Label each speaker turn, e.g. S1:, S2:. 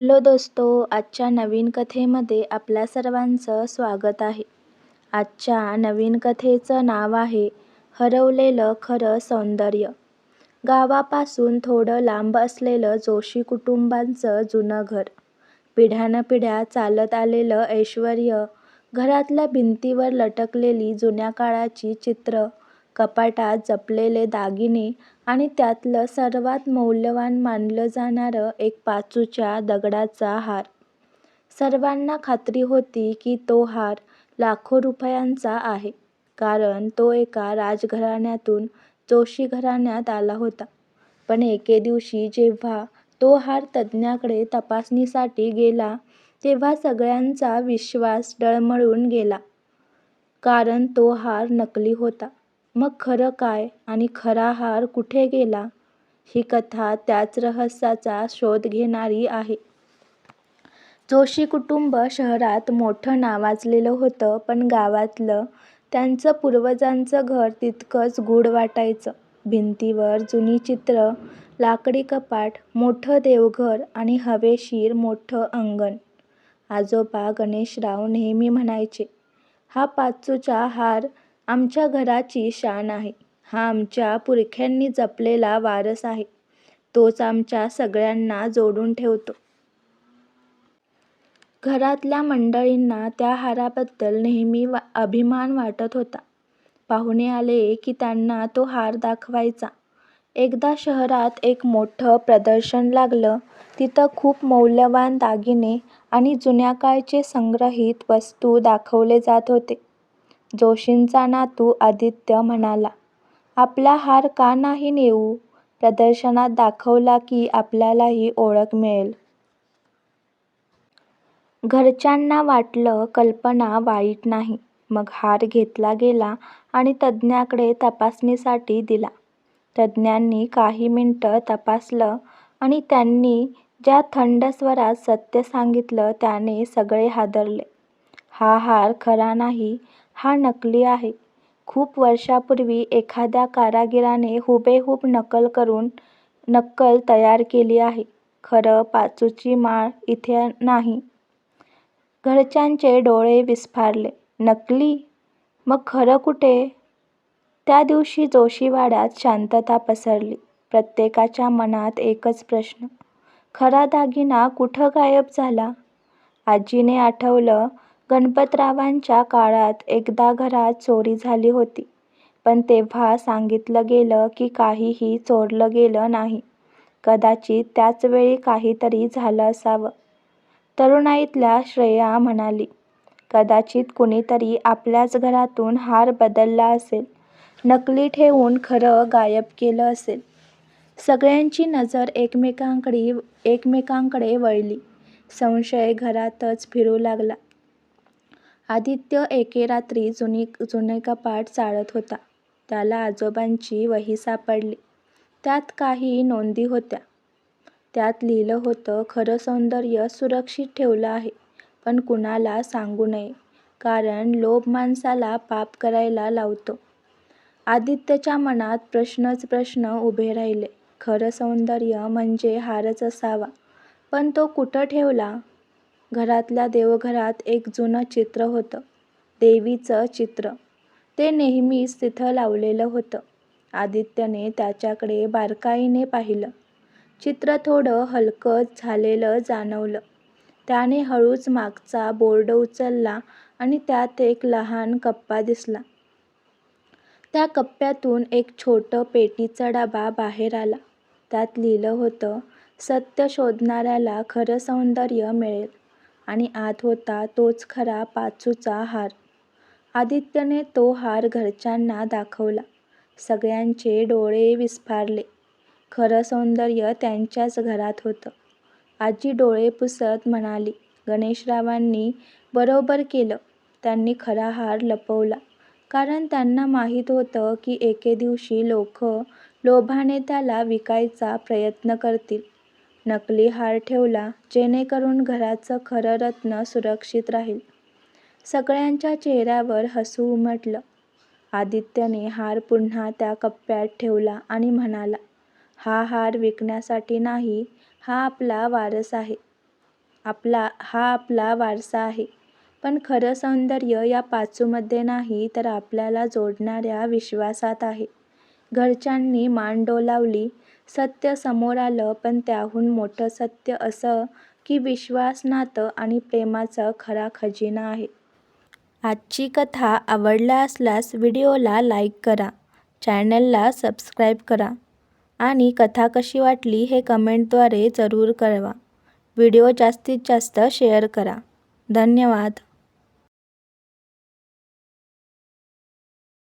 S1: Hello दोस्तो आजच्या नवीन कथेमध्ये आपल्या सर्वांचं स्वागत आहे. आजच्या नवीन कथेचं नाव आहे हरवलेलं खरं सौंदर्य. गावापासून थोडं लांब असलेलं जोशी कुटुंबांचं जुनं घर. पिढ्यानपिढ्या चालत आलेलं ऐश्वर्य, घरातल्या भिंतीवर लटकलेली जुन्या काळाची चित्र कपाटात जपलेले दागिने आणि त्यातलं सर्वात मौल्यवान मानलं जाणारं एक पाचूच्या दगडाचा हार. सर्वांना खात्री होती की तो हार लाखो रुपयांचा आहे, कारण तो एका राजघराण्यातून जोशी घराण्यात आला होता. पण एके दिवशी जेव्हा तो हार तज्ज्ञाकडे तपासणीसाठी गेला तेव्हा सगळ्यांचा विश्वास डळमळून गेला. कारण तो हार नकली होता. मग खरं काय आणि खरा हार कुठे गेला? ही कथा त्याच रहस्याचा शोध घेणारी आहे. जोशी कुटुंब शहरात मोठं नावाजलेलं होतं पण गावातलं त्यांचं पूर्वजांचं घर तितकंच गूढ वाटायचं. भिंतीवर जुनी चित्र लाकडी कपाट, मोठं देवघर आणि हवेशीर मोठं अंगण. आजोबा गणेशराव नेहमी म्हणायचे, हा पाचूचा हार आमच्या घराची शान आहे. हा आमच्या पुरख्यांनी जपलेला वारस आहे. तोच आमच्या सगळ्यांना जोडून ठेवतो. घरातल्या मंडळींना त्या हाराबद्दल नेहमी वा अभिमान वाटत होता. पाहुणे आले की त्यांना तो हार दाखवायचा. एकदा शहरात एक मोठं प्रदर्शन लागलं. तिथं खूप मौल्यवान दागिने आणि जुन्या काळचे संग्रहित वस्तू दाखवले जात होते. जोशींचा नातू आदित्य म्हणाला, आपला हार का नाही नेऊ? प्रदर्शनात दाखवला की आपल्यालाही ओळख मिळेल. घरच्यांना वाटलं कल्पना वाईट नाही. मग हार घेतला गेला आणि तज्ज्ञाकडे तपासणीसाठी दिला. तज्ज्ञांनी काही मिनिटं तपासलं आणि त्यांनी ज्या थंड स्वरात सत्य सांगितलं त्याने सगळे हादरले. हा हार खरा नाही, हा नकली आहे. खूप वर्षांपूर्वी एखाद्या कारागिराने हुबेहूब नकल करून नक्कल तयार केली आहे. खरं पाचूची माळ इथे नाही. घरच्यांचे डोळे विस्फारले. नकली? मग खरं कुठे? त्या दिवशी जोशीवाड्यात शांतता पसरली. प्रत्येकाच्या मनात एकच प्रश्न, खरा दागिना कुठं गायब झाला? आजीने आठवलं, गणपतरावांच्या काळात एकदा घरात चोरी झाली होती. पण तेव्हा सांगितलं गेलं की काहीही चोरलं गेलं नाही. कदाचित त्याच वेळी काहीतरी झालं असावं. तरुणाईतल्या श्रेया म्हणाली, कदाचित कुणीतरी आपल्याच घरातून हार बदलला असेल. नकली ठेवून खरं गायब केलं असेल. सगळ्यांची नजर एकमेकांकडे वळली. संशय घरातच फिरू लागला. आदित्य एके रात्री जुनी जुने कपाट चाळत होता. त्याला आजोबांची वही सापडली. त्यात काही नोंदी होत्या. त्यात लिहिलं होतं खरं सौंदर्य सुरक्षित ठेवलं आहे, पण कुणाला सांगू नये, कारण लोभ माणसाला पाप करायला लावतो. आदित्यच्या मनात प्रश्नच प्रश्न उभे राहिले. खरं सौंदर्य म्हणजे हारच असावा, पण तो कुठं ठेवला? घरातल्या देवघरात एक जुनं चित्र होतं. देवीचं चित्र. ते नेहमीच तिथं लावलेलं होतं. आदित्यने त्याच्याकडे बारकाईने पाहिलं. चित्र थोडं हलकं झालेलं जाणवलं. त्याने हळूच मागचा बोर्ड उचलला आणि त्यात एक लहान कप्पा दिसला. त्या कप्प्यातून एक छोटं पेटीचा डबा बाहेर आला. त्यात लिहिलं होतं, सत्य शोधणाऱ्याला खरं सौंदर्य मिळेल. आणि आत होता तोच खरा पाचूचा हार. आदित्यने तो हार घरच्यांना दाखवला. सगळ्यांचे डोळे विस्फारले. खरं सौंदर्य त्यांच्याच घरात होतं. आजी डोळे पुसत म्हणाली, गणेशरावांनी बरोबर केलं. त्यांनी खरा हार लपवला, कारण त्यांना माहीत होतं की एके दिवशी लोक लोभाने त्याला विकायचा प्रयत्न करतील. नकली हार ठेवला, जेणेकरून घराचं खरं रत्न सुरक्षित राहील. सगळ्यांच्या चेहऱ्यावर हसू उमटलं. आदित्यने हार पुन्हा त्या कप्प्यात ठेवला आणि म्हणाला, हा हार विकण्यासाठी नाही, हा आपला वारस आहे. आपला हा आपला वारसा आहे. पण खरं सौंदर्य या पाचूमध्ये नाही तर आपल्याला जोडणाऱ्या विश्वासात आहे. घरच्यांनी मान डोलावली. सत्य समोर आलं पण त्याहून मोठं सत्य असं की विश्वास नातं आणि प्रेमाचा खरा खजिना आहे. आजची कथा आवडला असल्यास व्हिडिओला लाईक करा, चॅनलला सबस्क्राईब करा आणि कथा कशी वाटली हे कमेंटद्वारे जरूर कळवा. व्हिडिओ जास्तीत जास्त शेअर करा. धन्यवाद.